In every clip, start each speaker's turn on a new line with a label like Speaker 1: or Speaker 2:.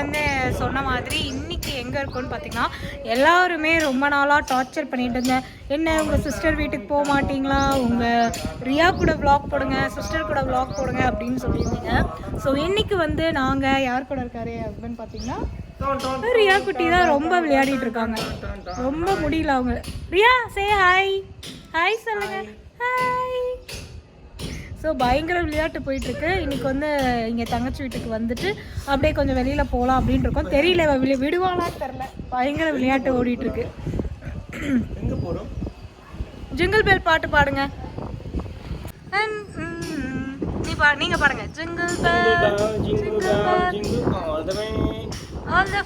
Speaker 1: வந்து சொன்ன மாதிரி இன்னைக்கு எங்கே இருக்கோம்னு பார்த்தீங்கன்னா எல்லாருமே ரொம்ப நாளாக டார்ச்சர் பண்ணிட்டு இருந்தேன் என்ன உங்கள் சிஸ்டர் வீட்டுக்கு போக மாட்டீங்களா? உங்கள் ரியா கூட விளாக் போடுங்க சிஸ்டர் கூட விளாக் போடுங்க அப்படின்னு சொல்லியிருந்தீங்க. ஸோ இன்னைக்கு வந்து நாங்கள் யார் கூட இருக்காரு அப்படின்னு பார்த்தீங்கன்னா ரியா குட்டி தான் ரொம்ப விளையாடிட்டு இருக்காங்க. ரொம்ப முடியல அவங்க. ரியா சே ஹாய் ஹாய் சொல்லுங்க. ஸோ பயங்கர விளையாட்டு போயிட்டு இருக்கு இன்னைக்கு வந்து இங்கே தங்கச்சி வீட்டுக்கு வந்துட்டு அப்படியே கொஞ்சம் வெளியில போகலாம் அப்படின்னு இருக்கோம். தெரியல விழு விடுவாளான்னு தெரில பயங்கர விளையாட்டு ஓடிட்டு இருக்கு
Speaker 2: எங்க போறோம்?
Speaker 1: ஜிங்கிள் பெல் பாட்டு பாடுங்க. நீ பா நீங்க பாடுங்க. Jingle bell
Speaker 2: jingle bell, jingle all the way.
Speaker 1: All the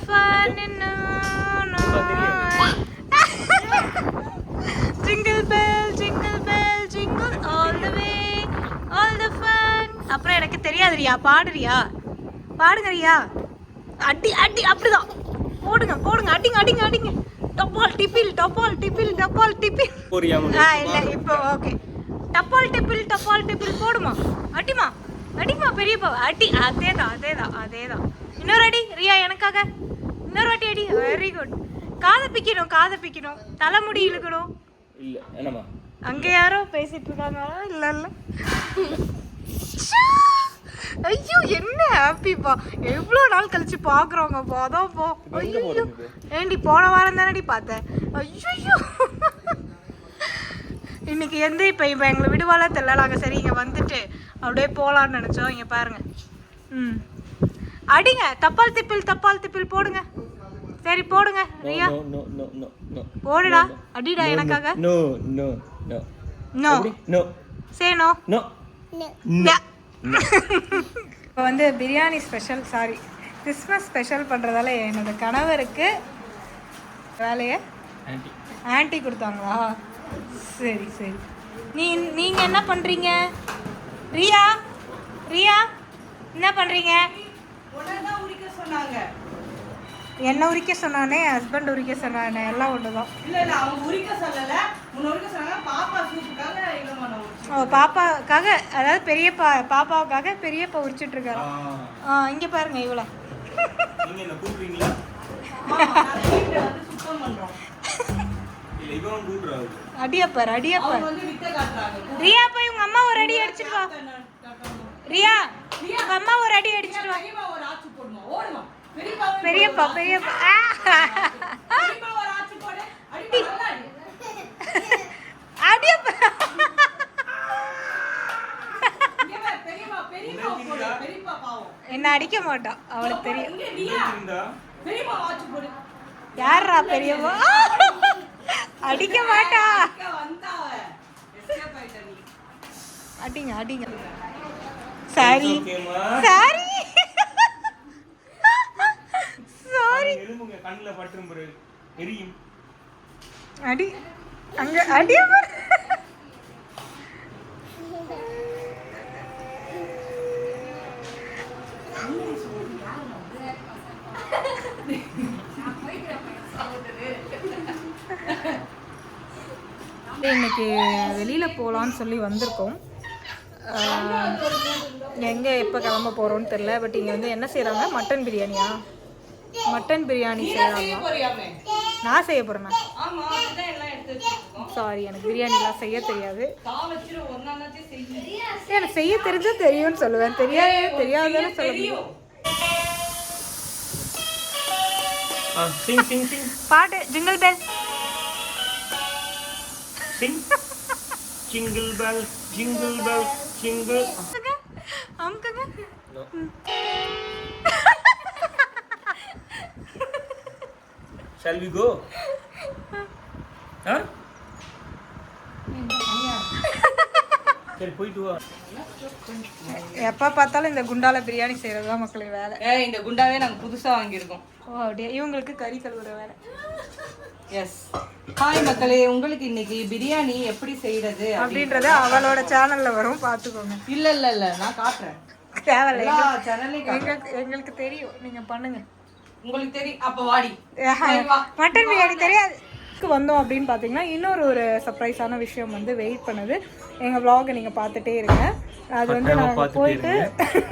Speaker 1: அப்புறம் எனக்கு தெரியாது ரியா பாடுறியா? பாடுங்க ரியா அடி அடி அப்படிதான். போடுங்க போடுங்க. அடிங்க அடிங்க அடிங்க. டப்பால் டிப்பில் டப்பால் டிப்பில் டப்பால் டிப்பில்? ஆ இல்ல இப்போ ஓகே. டப்பால் டிப்பில் டப்பால் டிப்பில் போடுமா? அடிமா அடிமா பெரியப்பா. அடி அதேதான் அதேதான் அதேதான். இன்னொரு அடி ரியா எனக்காக. இன்னொரு வாட்டி அடி. வெரி குட் காதை பிக்கணும் காதை பிக்கணும். தலைமுடி இழுக்கணும்.
Speaker 2: இல்ல என்னம்மா?
Speaker 1: அங்க யாரோ பேசிட்டு இருக்காங்களா? இல்ல இல்ல! ஐயோ என்ன ஹாப்பிப்பா எவ்வளோ நாள் கழிச்சு பாக்குறோங்கப்பா அதான் போ. ஐயோ? ஏண்டி போன வாரம் தானடி பார்த்தேன். ஐயோ இன்னைக்கு எந்த இப்போ இப்போ எங்களை விடுவாளா தெரியல. நாங்கள் சரி இங்கே வந்துட்டு அப்படியே போகலான்னு நினச்சோம். இங்கே பாருங்க. ம். அடிங்க. தப்பால் திப்பில் தப்பால் திப்பில் போடுங்க. சரி போடுங்க. Riya.
Speaker 2: No no no no no
Speaker 1: போடுடா அடிடா எனக்காக.
Speaker 2: No no no
Speaker 1: no
Speaker 2: no
Speaker 1: சேனோ
Speaker 2: no
Speaker 1: இப்போ வந்து biryani special sorry Christmas special பண்ணுறதால என்னோட கணவருக்கு வேலையை
Speaker 2: ஆன்ட்டி
Speaker 1: ஆன்ட்டி கொடுத்தாங்களா? சரி சரி. நீ நீங்கள் என்ன பண்ணுறீங்க ரியா ரியா என்ன பண்ணுறீங்க என்ன உரிக்க சொன்னானே ஹஸ்பண்ட் உரிக்க சொன்னானே எல்லாம் ஒன்று தான்
Speaker 3: இல்ல இல்ல அவங்க உரிக்க சொல்லல. முன்ன உரிக்க சொன்னாங்க பாப்பா சூப்புக்காக
Speaker 1: ஓ பாப்பாக்காக அதாவது பெரியப்பா பாப்பாவுக்காக பெரியப்பா உரிச்சிட்டு இருக்காரு. ஆ. இங்கே பாருங்க இவ்வளோ.
Speaker 2: நீங்க என்ன கூப்பிடுறீங்களா?
Speaker 3: வீட்டுல வந்து சுத்தம் பண்றோம்.
Speaker 2: இல்ல இவன் கூப்பிடுறாரு.
Speaker 1: அடியப்பார் அடியப்பார் ரியா போய் உங்க அம்மா ஒரு அடி அடிச்சிட்டு வா. ரியா உங்க அம்மா ஒரு அடி அடிச்சிட்டு வா.
Speaker 3: பெரியப்பா பெரியப்பா
Speaker 1: என்ன அடிக்க மாட்டான் அவளுக்கு தெரியும். யாரா பெரியவா அடிக்க மாட்டா. அடிங்க அடிங்க. சாரி சாரி
Speaker 2: எலும்புங்க கண்ணுல பட்டுரும் பாரு. எரியும்
Speaker 1: அடி அங்க அடிய பாரு. இன்னைக்கு வெளியில போகலான்னு சொல்லி வந்திருக்கோம். எங்க எப்போ கிளம்ப போறோம்னு தெரியல பட் இங்க வந்து என்ன செய்றாங்க? மட்டன் பிரியாணியா? மட்டன் பிரியாணி
Speaker 3: போறியாமே?
Speaker 1: நான் செய்ய
Speaker 3: வச்சிருக்கோம்.
Speaker 1: சாரி எனக்கு பிரியாணிலாம் செய்ய தெரியாது. எனக்கு செய்ய தெரிஞ்சா தெரியும்னு சொல்லுவேன். தெரியாது தெரியாதுன்னு சொல்ல முடியும்
Speaker 2: ஆ சிங் சிங் சிங்.
Speaker 1: பாட்டு jingle bell
Speaker 2: sing. Jingle bell jingle bell jingle
Speaker 1: அமுக்குங்க.
Speaker 2: Shall we go ஆ சரி போயிட்டு வா.
Speaker 1: எப்போ பார்த்தாலும் இந்த குண்டால பிரியாணி செய்கிறது தான் மக்களுக்கு வேலை.
Speaker 3: ஏ இந்த குண்டாவே நாங்க புதுசா வாங்கியிருக்கோம்.
Speaker 1: ஓ அப்படியே? இவங்களுக்கு கறி கழுவுற வேலை.
Speaker 3: எஸ் ஹாய் மக்களே. உங்களுக்கு இன்னைக்கு பிரியாணி எப்படி செய்யறது
Speaker 1: அப்படின்றது அவளோட சேனல்ல வரும். பார்த்துக்கோங்க.
Speaker 3: இல்ல இல்ல இல்ல. நான் காட்டுறேன்.
Speaker 1: தேவையில்ல.
Speaker 3: சேனல்லையும்
Speaker 1: எங்களுக்கு தெரியும். நீங்க பண்ணுங்க.
Speaker 3: உங்களுக்கு தெரியும். அப்ப வாடி.
Speaker 1: மட்டன் பிரியாணி தெரியாது வந்தோம் அப்படின்னு பார்த்தீங்கன்னா இன்னொரு ஒரு சர்ப்ரைஸான விஷயம் வந்து வெயிட் பண்ணுது. எங்கள் vlog-அ நீங்கள் பார்த்துட்டே இருங்க. அது வந்து நாங்கள் போயிட்டு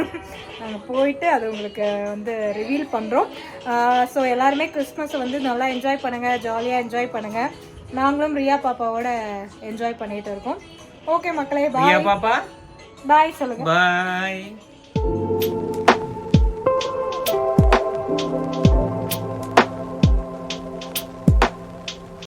Speaker 1: நாங்கள் போயிட்டு அது உங்களுக்கு வந்து ரிவீல் பண்ணுறோம் ஸோ எல்லாருமே கிறிஸ்மஸை வந்து நல்லா என்ஜாய் பண்ணுங்கள் ஜாலியாக என்ஜாய் பண்ணுங்கள் நாங்களும் ரியா பாப்பாவோட என்ஜாய் பண்ணிட்டு இருக்கோம். ஓகே மக்களே
Speaker 2: ரியா
Speaker 1: பாய்
Speaker 2: பாப்பா.
Speaker 1: பாய் சொல்லுங்கள்
Speaker 2: பாய்